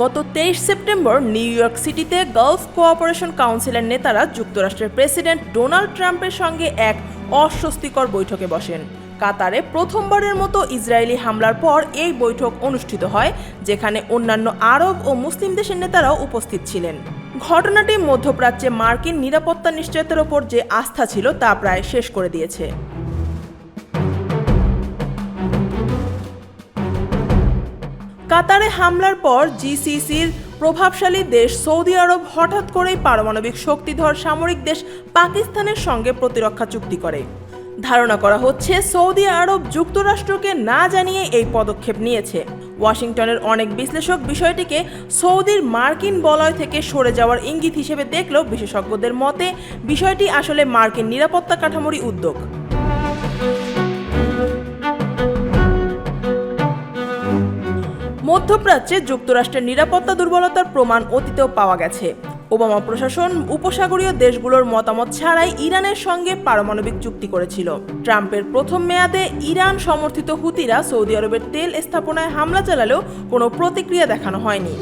গত তেইশ September New York সিটিতে গালফ কোঅপারেশন কাউন্সিলের নেতারা যুক্তরাষ্ট্রের প্রেসিডেন্ট ডোনাল্ড ট্রাম্পের সঙ্গে এক অস্বস্তিকর বৈঠকে বসেন। কাতারে প্রথমবারের মতো ইসরায়েলি হামলার পর এই বৈঠক অনুষ্ঠিত হয়, যেখানে অন্যান্য আরব ও মুসলিম দেশের নেতারাও উপস্থিত ছিলেন। ঘটনাটি মধ্যপ্রাচ্যে মার্কিন নিরাপত্তা নিশ্চয়তার ওপর যে আস্থা ছিল তা প্রায় শেষ করে দিয়েছে। কাতারে হামলার পর জিসিসির প্রভাবশালী দেশ সৌদি আরব হঠাৎ করেই পারমাণবিক শক্তিধর সামরিক দেশ পাকিস্তানের সঙ্গে প্রতিরক্ষা চুক্তি করে। ধারণা করা হচ্ছে, সৌদি আরব যুক্তরাষ্ট্রকে না জানিয়ে এই পদক্ষেপ নিয়েছে। ওয়াশিংটনের অনেক বিশ্লেষক বিষয়টিকে সৌদির মার্কিন বলয় থেকে সরে যাওয়ার ইঙ্গিত হিসেবে দেখলেও বিশেষজ্ঞদের মতে, বিষয়টি আসলে মার্কিন নিরাপত্তা কাঠামোরই উদ্যোগ। মধ্যপ্রাচ্যে যুক্তরাষ্ট্রের নিরাপত্তা দুর্বলতার প্রমাণ অতীতেও পাওয়া গেছে। ওবামা প্রশাসন, উপসাগরীয় দেশগুলোর মতামত ছাড়াই ইরানের সঙ্গে পারমাণবিক চুক্তি করেছিল। ট্রাম্পের প্রথম মেয়াদে ইরান সমর্থিত হুতিরা সৌদি আরবের তেল স্থাপনায় হামলা চালালেও কোনো প্রতিক্রিয়া দেখানো হয়নি।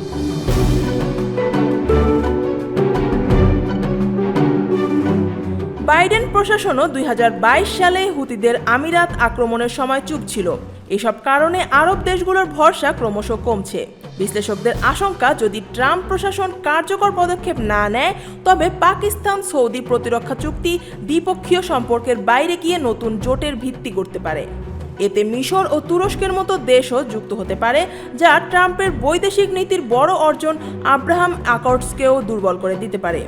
বাইডেন প্রশাসনও দুই হাজার বাইশ সালে হুতিদের আমিরাত আক্রমণের সময় চুপ ছিল। এসব কারণে আরব দেশগুলোর ভরসা ক্রমশ কমছে। বিশ্লেষকদের আশঙ্কা, যদি ট্রাম্প প্রশাসন কার্যকর পদক্ষেপ না নেয়, তবে পাকিস্তান সৌদি প্রতিরক্ষা চুক্তি দ্বিপক্ষীয় সম্পর্কের বাইরে গিয়ে নতুন জোটের ভিত্তি করতে পারে। এতে মিশর ও তুরস্কের মতো দেশও যুক্ত হতে পারে, যা ট্রাম্পের বৈদেশিক নীতির বড় অর্জন আব্রাহাম অ্যাকর্ডসকেও দুর্বল করে দিতে পারে।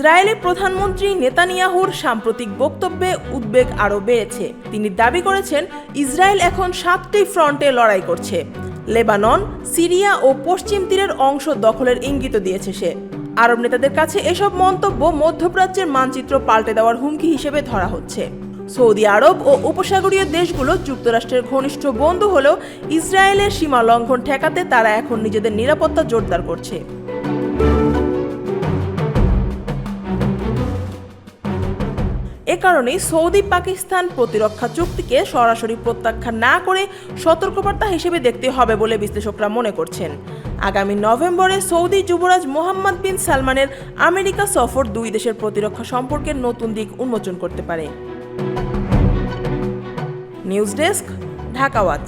ইসরায়েলি প্রধানমন্ত্রী নেতানিয়াহুর সাম্প্রতিক বক্তব্যে উদ্বেগ আরও বেড়েছে। তিনি দাবি করেছেন, ইসরায়েল এখন সাতটি ফ্রন্টে লড়াই করছে। লেবানন, সিরিয়া ও পশ্চিম তীরের অংশ দখলের ইঙ্গিত দিয়েছে সে। আরব নেতাদের কাছে এসব মন্তব্য মধ্যপ্রাচ্যের মানচিত্র পাল্টে দেওয়ার হুমকি হিসেবে ধরা হচ্ছে। সৌদি আরব ও উপসাগরীয় দেশগুলো যুক্তরাষ্ট্রের ঘনিষ্ঠ বন্ধু হলেও ইসরায়েলের সীমা লঙ্ঘন ঠেকাতে তারা এখন নিজেদের নিরাপত্তা জোরদার করছে। কারণেই সৌদি পাকিস্তান প্রতিরক্ষা চুক্তিকে সরাসরি প্রত্যাখ্যান না করে সতর্কবার্তা হিসেবে দেখতে হবে বলে বিশ্লেষকরা মনে করছেন। আগামী নভেম্বরে সৌদি যুবরাজ মোহাম্মদ বিন সালমানের আমেরিকা সফর দুই দেশের প্রতিরক্ষা সম্পর্কের নতুন দিক উন্মোচন করতে পারে। News desk, Dhaka watch.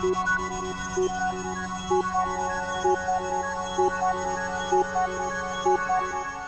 Thank you.